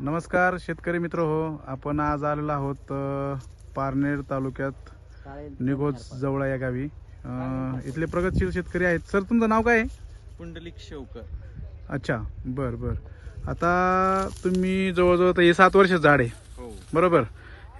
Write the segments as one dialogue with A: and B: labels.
A: नमस्कार शेतकरी मित्र हो आपण आज आलेलो आहोत पारनेर तालुक्यात निघोज जवळ या गावी. इथले प्रगतशील शेतकरी आहेत. सर तुमचं नाव काय
B: पुंडलिक शेवकर.
A: अच्छा बर बर. आता तुम्ही जवळजवळ तर हे सात वर्ष झाड आहे.
B: हो.
A: बरोबर?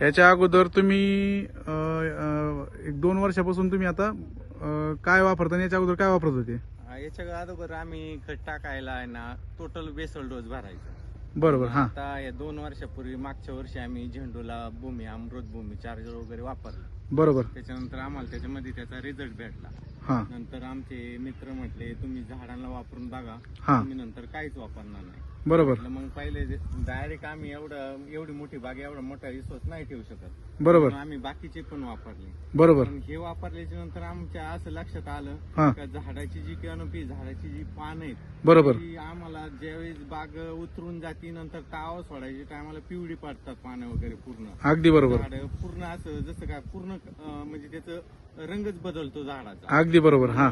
A: याच्या अगोदर तुम्ही अ, अ, एक दोन वर्षापासून तुम्ही आता अ, काय वापरता आणि याच्या अगोदर काय वापरत होते?
B: हा, याच्या अगोदर आम्ही खत टाकायला आहे ना टोटल बेसल डोस भरायचा.
A: बरोबर हा.
B: आता या दोन वर्षापूर्वी मागच्या वर्षी आम्ही झेंडूला भूमी अमृत भूमी चार्जर वगैरे वापरलं.
A: बरोबर.
B: त्याच्यानंतर आम्हाला त्याच्यामध्ये त्याचा रिझल्ट भेटला.
A: हा.
B: नंतर आमचे मित्र म्हटले तुम्ही झाडांना वापरून बघा.
A: हा.
B: तुम्ही नंतर काहीच वापरणार नाही.
A: बरोबर.
B: म्हटलं मग पहिले डायरेक्ट आम्ही एवढं एवढी मोठी बाग एवढा मोठा विश्वास नाही ठेवू शकत.
A: बरोबर.
B: म्हणून आम्ही बाकीचे पण वापरले.
A: बरोबर.
B: पण हे वापरल्याच्या नंतर आमच्या असं लक्षात आलं
A: हा.
B: का झाडाची जी कॅनोपी झाडाची जी पान आहेत
A: बरोबर.
B: ती आम्हाला ज्यावेळेस बाग उतरून जाती नंतर ताव सोडायची टायमाला पिवळी पडतात पानं वगैरे पूर्ण.
A: अगदी बरोबर.
B: झाड पूर्ण असं जसं काय पूर्ण अं, म्हणजे त्याचं रंगच बदलतो झाडाचा.
A: अगदी बरोबर हा.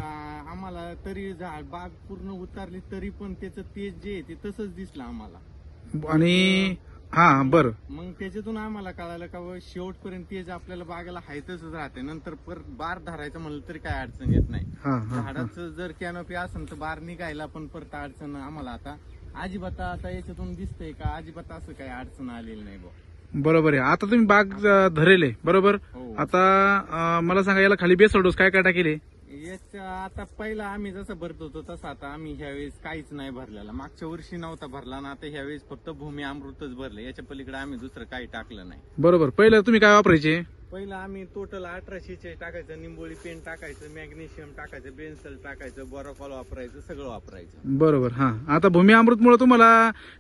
B: आम्हाला तरी झाड बाग पूर्ण उतारली तरी पण त्याचं तेज जे आहे ते तसंच दिसलं आम्हाला.
A: आणि हा बर.
B: मग त्याच्यातून आम्हाला कळालं का बुवा शेवटपर्यंत तेज आपल्याला बागेला हायतच राहते. नंतर परत बार धरायचं म्हणलं तरी काय अडचण येत नाही.
A: हा हा हा.
B: झाडाचं जर कॅनोपी असेल तर बार निघायला पण परत अडचण आम्हाला आता. अजिबात आता याच्यातून दिसतंय का? अजिबात असं काही अडचण आलेली नाही बुवा.
A: बरोबर आहे. आता तुम्ही बाग अ, धरेले. बरोबर?
B: हो.
A: आता अ, मला सांगा याला खाली बेसल डोस काय काय टाकेले?
B: आता पहिला आम्ही जसं भरत होतो तसं आता आम्ही ह्यावेळेस काहीच नाही भरलेला. मागच्या वर्षी नव्हता भरला ना आता ह्यावेळेस फक्त भूमी अमृतच भरलं. याच्या पलीकडे आम्ही दुसरं काही टाकलं नाही.
A: बरोबर. पहिलं तुम्ही काय वापरायचे?
B: पहिलं आम्ही टोटल अठराशेचे टाकायचं निंबोळी पेंट टाकायचं मॅग्नेशियम टाकायचं बेन्सल टाकायचं बोराफॉल वापरायचं सगळं वापरायचं.
A: बरोबर हा. आता भूमी अमृतमुळे तुम्हाला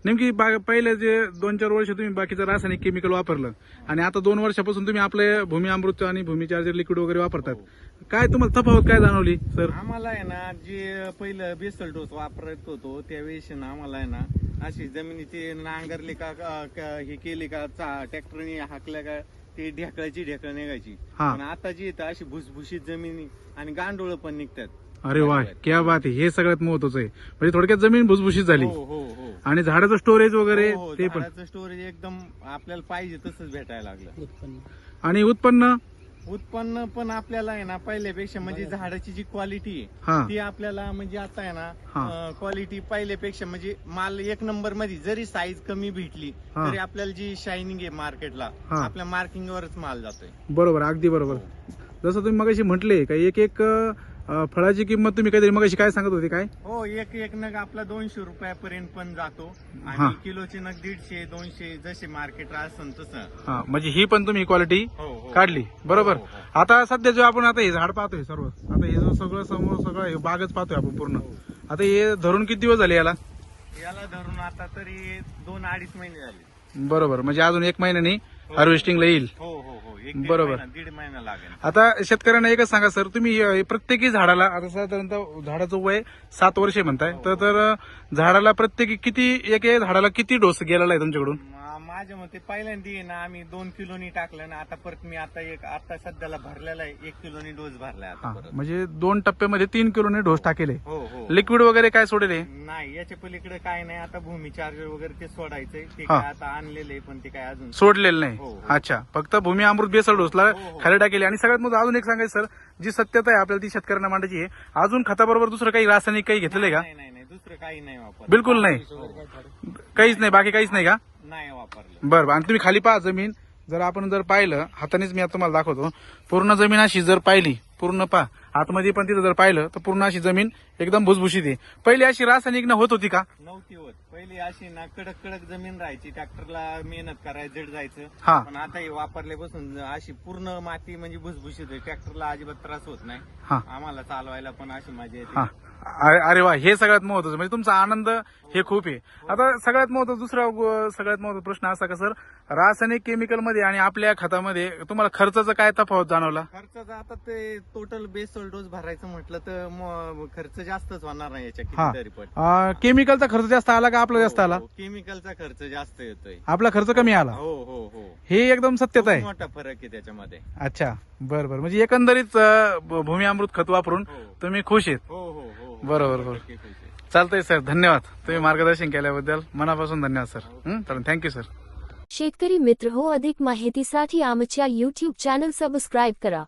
A: नेमकी बाग पहिले जे दोन चार वर्ष तुम्ही बाकीचं रासायनिक केमिकल वापरलं आणि आता दोन वर्षापासून तुम्ही आपले भूमी अमृत आणि भूमी चार्जर लिक्विड वगैरे वापरतात. काय तुम्हाला तफावत काय जाणवली सर?
B: आम्हाला आहे ना जे पहिलं बेसल डोस वापरत होतो त्यावेळेस ना आम्हाला आहे ना अशी जमिनीचे नांगरले का का- का- हे केले का ट्रॅक्टरने हाकल्या का ते ढेकळाची ढेकळ निघायची.
A: हा.
B: पण आता जी येतं अशी भुसभुशीत जमिनी आणि गांडोळ पण निघतात.
A: अरे वा क्या बात आहे. हे सगळ्यात महत्वाचं आहे. म्हणजे थोडक्यात जमीन भुसभुशीत झाली.
B: हो हो हो.
A: आणि झाडाचं स्टोरेज वगैरे
B: हो, हो,
A: ते पण.
B: झाडाचं स्टोरेज एकदम आपल्याला पाहिजे तसंच भेटायला लागलं.
A: आणि उत्पन्न?
B: उत्पन्न पण आपल्याला आहे ना पहिल्यापेक्षा म्हणजे झाडाची जी क्वालिटी
A: हा
B: आहे ती आपल्याला म्हणजे आता आहे
A: हा.
B: ना क्वालिटी पहिल्यापेक्षा म्हणजे माल एक नंबरमध्ये जरी साईज कमी भेटली
A: हा.
B: तरी आपल्याला जी शायनिंग आहे मार्केटला
A: हा.
B: आपल्या मार्किंग वरच माल जातोय
A: बरोबर अगदी बरोबर जसं तुम्ही मगाशी म्हटले का एक एक अ, फळाची किंमत तुम्ही काहीतरी मगाशी काय सांगत होते काय?
B: हो एक एक नग आपला दोनशे रुपयापर्यंत पण जातो.
A: हा.
B: आणि किलोचे नग दीडशे दोनशे जसे मार्केट असेल तसं.
A: हा म्हणजे ही पण तुम्ही क्वालिटी
B: हो हो
A: काढली. बरोबर.
B: हो, हो.
A: आता सध्या जो आपण आता हे झाड पाहतोय सर्व. आता हे जो सगळं समोर सगळं हे बागच पाहतोय आपण पूर्ण. आता हे धरून किती दिवस झाले याला?
B: याला धरून आता तरी दोन अडीच महिने झाले.
A: बरोबर. म्हणजे अजून एक महिन्यानी हार्वेस्टिंगला येईल.
B: हो हो हो. एक दीड
A: बरोबर.
B: महिना- दीड महिना लागेल.
A: आता शेतकऱ्यांना एकच सांगा सर तुम्ही अ, प्रत्येकी झाडाला आता साधारणतः झाडाचं वय सात वर्षे म्हणताय. तर तर अ, झाडाला प्रत्येकी किती एक एक झाडाला किती डोस गेलेला आहे तुमच्याकडून?
B: मा- माझ्या मते पहिल्यांदा ना आम्ही दोन किलोनी टाकलं ना आता परत मी आता एक आता सध्याला भरलेला आहे एक किलोनी डोस भरलाय आता
A: हा
B: परत.
A: म्हणजे दोन टप्प्यामध्ये तीन किलोने डोस टाकेले.
B: हो हो.
A: लिक्विड वगैरे काय सोडेले
B: नाही याच्या पलीकडे काय नाही आता भूमी चार्जर वगैरे ते सोडायचंय ते
A: हा.
B: काय आता आणलेलं आहे पण ते काय अजून
A: सोडलेलं नाही.
B: हो.
A: अच्छा फक्त भूमी अमृत बेसल डोसला
B: हो, हो.
A: खाली टाकेले आणि सगळ्यात मोठं अजून एक सांगायचं सर जी सत्यता आहे आपल्याला ती शेतकऱ्यांना मांडायची आहे अजून खताबरोबर दुसरं काही रासायनिक काही घेतलेलं आहे का?
B: नाही नाही नाही दुसरं काही नाही
A: बिलकुल नाही. काहीच नाही बाकी काहीच नाही का?
B: नाही वापरलं.
A: बरं बरं. आणि तुम्ही खाली पहा जमीन. जर आपण जर पाहिलं हातानेच मी आता तुम्हाला दाखवतो. पूर्ण जमीन अशी जर पाहिली पूर्ण पा आतमध्ये पण तिथं जर पाहिलं तर पूर्ण अशी जमीन एकदम भुसभुशीत आहे. पहिली अशी रासायनिक न होत होती का?
B: नव्हती होत. पहिली अशी ना कडक कडक जमीन राहायची. ट्रॅक्टरला मेहनत करायची जड जायचं.
A: हा.
B: पण आता हे वापरल्यापासून अशी पूर्ण माती म्हणजे भुसभुशीत आहे. ट्रॅक्टरला अजिबात त्रास होत नाही.
A: हा.
B: आम्हाला चालवायला पण अशी मजा
A: हा.
B: येते
A: अरे अरे वा हे सगळ्यात महत्वाचं. म्हणजे तुमचा आनंद हे खूप आहे. आता सगळ्यात महत्त्वाचा दुसरा सगळ्यात महत्त्वाचा प्रश्न असा का सर? रासायनिक केमिकलमध्ये आणि आपल्या खतामध्ये तुम्हाला खर्चाचा काय तफावत जाणवला?
B: खर्च आता ते टोटल बेसल डोस भरायचं म्हटलं तर खर्च जास्तच होणार नाही याच्या
A: हा.
B: पण.
A: केमिकलचा खर्च जास्त आला का आपला जास्त आला?
B: हो, केमिकलचा खर्च जास्त येतोय.
A: आपला खर्च कमी आला?
B: हो हो हो.
A: हे एकदम सत्यता आहे.
B: मोठा फरक आहे त्याच्यामध्ये.
A: अच्छा बर बर. म्हणजे एकंदरीत भूमी अमृत खत वापरून
B: हो.
A: तुम्ही खुश आहेत.
B: हो हो हो.
A: बरोबर, बरोबर.
B: आहे.
A: चालतंय सर. धन्यवाद. तुम्ही मार्गदर्शन केल्याबद्दल मनापासून धन्यवाद सर. चालेल. थँक्यू सर
C: शेतकरी मित्र हो अधिक माहितीसाठी आमच्या यूट्यूब चॅनल सबस्क्राईब करा.